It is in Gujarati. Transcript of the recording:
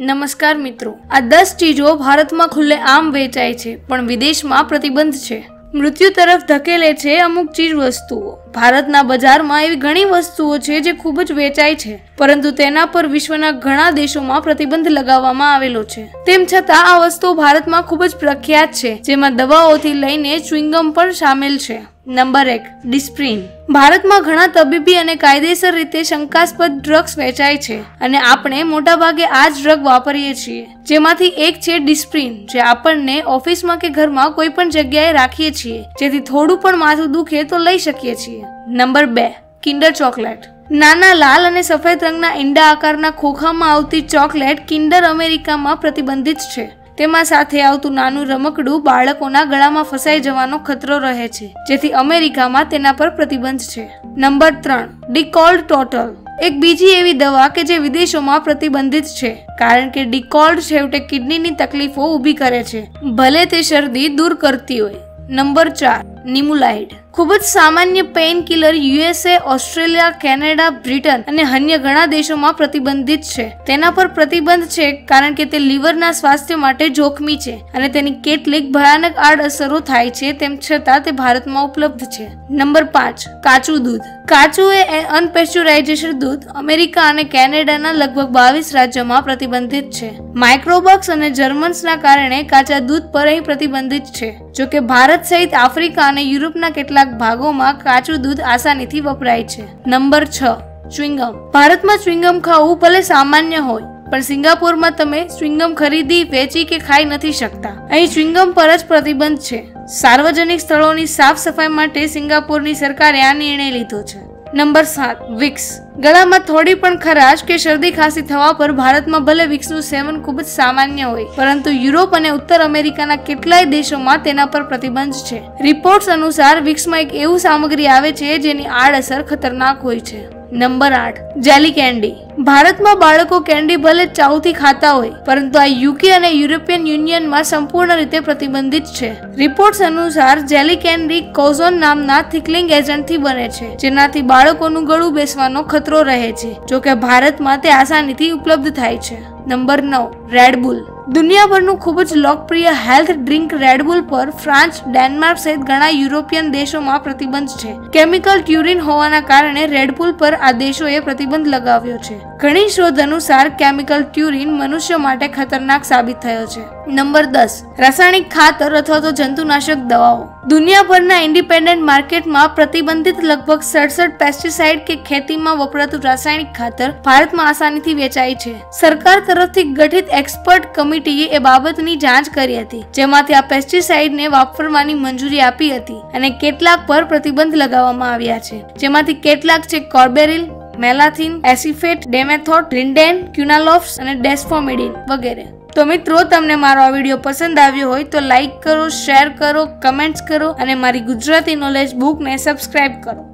નમસ્કાર મિત્રો. આ દસ ચીજો ભારતમાં ખુલ્લે આમ વેચાય છે, પણ વિદેશમાં પ્રતિબંધ છે. મૃત્યુ તરફ ધકેલે છે અમુક ચીજ વસ્તુઓ ભારતના બજારમાં એવી ઘણી વસ્તુઓ છે જે ખૂબ જ વેચાય છે, પરંતુ તેના પર વિશ્વના ઘણા દેશોમાં પ્રતિબંધ લગાવવામાં આવેલો છે. તેમ છતાં આ વસ્તુઓ ભારતમાં ખૂબ જ પ્રખ્યાત છે, જેમાં દવાઓથી લઈને ચ્વિંગમ પણ સામેલ છે. નંબર એક, ડિસ્પ્રિન. ભારતમાં ઘણા તબીબી અને કાયદેસર રીતે શંકાસ્પદ ડ્રગ્સ વેચાય છે, અને આપણે મોટાભાગે આ જ ડ્રગ વાપરીએ છીએ, જેમાંથી એક છે ડિસ્પ્રિન, જે આપણને ઓફિસમાં કે ઘરમાં કોઈ પણ જગ્યાએ રાખીએ છીએ, જેથી થોડું પણ માથું દુખે તો લઈ શકીએ છીએ. નંબર બે, કિન્ડર ચોકલેટ. નાના, લાલ અને સફેદ રંગના ઈંડા આકારના ખોખામાં આવતી ચોકલેટ કિન્ડર અમેરિકામાં પ્રતિબંધિત છે. તેમાં સાથે આવતું નાનું રમકડું બાળકોના ગળામાં ફસાઈ જવાનો ખતરો રહે છે, જેથી અમેરિકામાં તેના પર પ્રતિબંધ છે. નંબર ત્રણ ડિકોલ્ડ ટોટલ. એક બીજી એવી દવા કે જે વિદેશોમાં પ્રતિબંધિત છે, કારણ કે ડિકોલ્ડ છેવટે કિડનીની તકલીફો ઊભી કરે છે. ભલે તે શરદી દૂર કરતી હોય. નંબર ચાર નિમુલાઇડ. ખૂબ જ સામાન્ય pain killer USA Australia Canada Britain અને અન્ય ઘણા દેશોમાં પ્રતિબંધિત છે. તેના પર પ્રતિબંધ છે કારણ કે તે લીવરના સ્વાસ્થ્ય માટે જોખમી છે અને તેની કેટલીક ભયાનક આડઅસરો થાય છે તેમ છતાં તે ભારતમાં ઉપલબ્ધ છે. નંબર પાંચ, કાચું દૂધ. કાચું એ અનપેસ્ચ્યુરાઇઝેશન દૂધ અમેરિકા અને કેનેડાના લગભગ બાવીસ રાજ્યોમાં પ્રતિબંધિત છે. માઇક્રોબક્સ અને જર્મન્સના કારણે કાચા દૂધ પર અહીં પ્રતિબંધિત છે. જોકે ભારત સહિત આફ્રિકા અને યુરોપના કેટલાક ભાગોમાં કાચું દૂધ આસાનીથી વપરાય છે. નંબર છ ચ્વિંગમ ભારતમાં ચ્વિંગમ ખાવું ભલે સામાન્ય હોય, પણ સિંગાપોરમાં તમે ચ્વિંગમ ખરીદી, વેચી કે ખાઈ નથી શકતા. અહીં ચ્વિંગમ પર જ પ્રતિબંધ છે. સાર્વજનિક સ્થળોની સાફ સફાઈ માટે સિંગાપોરની સરકારે આ નિર્ણય લીધો છે. નંબર સાત, વિક્સ. ગળામાં થોડી પણ ખરાશ કે શરદી ખાંસી થવા પર ભારતમાં ભલે વિક્સનું સેવન ખૂબ જ સામાન્ય હોય, પરંતુ યુરોપ અને ઉત્તર અમેરિકાના કેટલાય દેશોમાં તેના પર પ્રતિબંધ છે. રિપોર્ટ્સ અનુસાર વિક્સમાં એક એવું સામગ્રી આવે છે જેની આડઅસર ખતરનાક હોય છે. નંબર આઠ, જેલી કેન્ડી. ભારતમાં બાળકો કેન્ડી ભલે ચાઉથી ખાતા હોય, પરંતુ આ યુકે અને યુરોપિયન યુનિયનમાં સંપૂર્ણ રીતે પ્રતિબંધિત છે. રિપોર્ટ્સ અનુસાર, જેલી કેન્ડી કોઝોન નામના થિકલિંગ એજન્ટથી બને છે, જેનાથી બાળકોનું ગળું બેસવાનો ખતરો રહે છે, જોકે ભારતમાં તે આસાનીથી ઉપલબ્ધ થાય છે. નંબર નવ, રેડબુલ. દુનિયાભરનું ખૂબ જ લોકપ્રિય હેલ્થ ડ્રિંક રેડબુલ પર ફ્રાન્સ ડેનમાર્ક સહિત ઘણા યુરોપિયન દેશોમાં પ્રતિબંધ છે. કેમિકલ ટ્યુરિન હોવાના કારણે રેડબુલ પર આ દેશોએ પ્રતિબંધ લગાવ્યો છે. ઘણી શોધ અનુસાર કેમિકલ ટ્યુરિન મનુષ્ય માટે ખતરનાક સાબિત થયો છે. નંબર દસ, રાસાયણિક ખાતર અથવા તો જંતુનાશક દવાઓ. દુનિયાભરના ઇન્ડિપેન્ડન્ટ માર્કેટમાં પ્રતિબંધિત લગભગ સડસઠ પેસ્ટિસાઇડ કે ખેતીમાં વપરાતું રાસાયણિક ખાતર ભારતમાં આસાનીથી વેચાય છે. સરકાર તરફથી ગઠિત એક્સપર્ટ કમિટીએ એ બાબતની જાંચ કરી હતી, જેમાંથી આ પેસ્ટિસાઇડને વાપરવાની મંજૂરી આપી હતી અને કેટલાક પર પ્રતિબંધ લગાવવામાં આવ્યા છે. જેમાંથી કેટલાક છે કોર્બેરિલ, મેલાથિન, એસિફેટ, ડેમેથોટ, લિન્ડેન, ક્યુનાલોફ્સ અને ડેસ્ફોમિડિન વગેરે. તો મિત્રો, તમને મારો આ વીડિયો પસંદ આવ્યો હોય તો લાઈક કરો, શેર કરો, કમેન્ટ્સ કરો અને મારી ગુજરાતી નોલેજ બુકને સબસ્ક્રાઇબ કરો.